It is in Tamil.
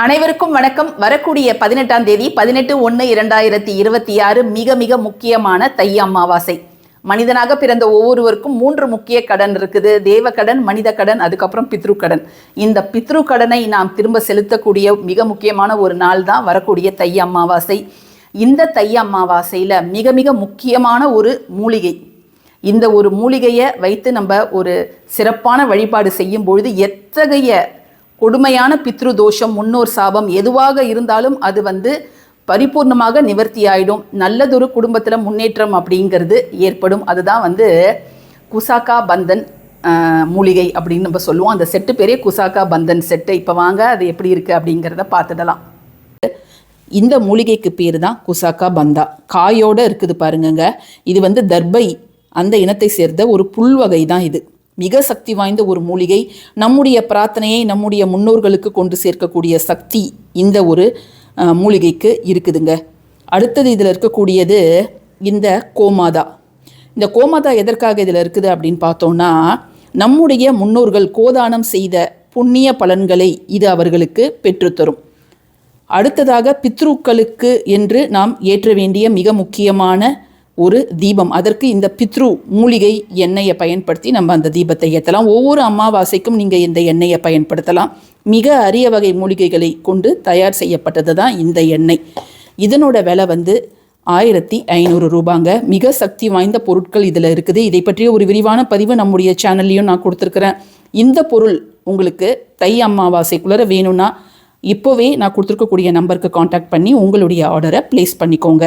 அனைவருக்கும் வணக்கம். வரக்கூடிய பதினெட்டாம் தேதி பதினெட்டு ஒன்று இரண்டாயிரத்தி இருபத்தி ஆறு மிக மிக முக்கியமான தை அமாவாசை. மனிதனாக பிறந்த ஒவ்வொருவருக்கும் மூன்று முக்கிய கடன் இருக்குது. தேவ கடன் மனித கடன் அதுக்கப்புறம் பித்ரு கடன் இந்த பித்ரு கடனை நாம் திரும்ப செலுத்தக்கூடிய மிக முக்கியமான ஒரு நாள் தான் வரக்கூடிய தை அமாவாசை. இந்த தை அமாவாசையில் மிக மிக முக்கியமான ஒரு மூலிகை. இந்த ஒரு மூலிகையை வைத்து நம்ம ஒரு சிறப்பான வழிபாடு செய்யும் பொழுது எத்தகைய கொடுமையான பித்ரு தோஷம் முன்னோர் சாபம் எதுவாக இருந்தாலும் அது வந்து பரிபூர்ணமாக நிவர்த்தி ஆயிடும் நல்லதொரு குடும்பத்தில் முன்னேற்றம் அப்படிங்கிறது ஏற்படும். அதுதான் வந்து குசாக்கா பந்தன் மூலிகை அப்படின்னு நம்ம சொல்லுவோம். அந்த செட்டு பேரே குசாக்கா பந்தன் செட்டு. இப்போ வாங்க அது எப்படி இருக்குது அப்படிங்கிறத பார்த்துடலாம். இந்த மூலிகைக்கு பேர் தான் குசாக்கா பந்தா. காயோட இருக்குது பாருங்கங்க. இது வந்து தர்பை அந்த இனத்தை சேர்ந்த ஒரு புல் வகை தான் இது. மிக சக்தி வாய்ந்த ஒரு மூலிகை நம்முடைய பிரார்த்தனையை நம்முடைய முன்னோர்களுக்கு கொண்டு சேர்க்கக்கூடிய சக்தி இந்த ஒரு மூலிகைக்கு இருக்குதுங்க. அடுத்தது இதில் இருக்கக்கூடியது இந்த கோமாதா. இந்த கோமாதா எதற்காக இதில் இருக்குது அப்படின்னு பார்த்தோம்னா நம்முடைய முன்னோர்கள் கோதானம் செய்த புண்ணிய பலன்களை இது அவர்களுக்கு பெற்றுத்தரும். அடுத்ததாக பித்ருக்களுக்கு என்று நாம் ஏற்ற வேண்டிய மிக முக்கியமான ஒரு தீபம். அதற்கு இந்த பித்ரு மூலிகை எண்ணெயை பயன்படுத்தி நம்ம அந்த தீபத்தை ஏற்றலாம் ஒவ்வொரு அமாவாசைக்கும் நீங்கள் இந்த எண்ணெயை பயன்படுத்தலாம். மிக அரிய வகை மூலிகைகளை கொண்டு தயார் செய்யப்பட்டது தான் இந்த எண்ணெய். இதனோட விலை வந்து ஆயிரத்தி ஐநூறு ரூபாங்க. மிக சக்தி வாய்ந்த பொருட்கள் இதில் இருக்குது. இதை பற்றிய ஒரு விரிவான பதிவு நம்முடைய சேனல்லையும் நான் கொடுத்துருக்குறேன். இந்த பொருள் உங்களுக்கு தை அமாவாசைக்குள்ளே வேணும்னா இப்போவே நான் கொடுத்துருக்கக்கூடிய நம்பருக்கு காண்டாக்ட் பண்ணி உங்களுடைய ஆர்டரை ப்ளேஸ் பண்ணிக்கோங்க.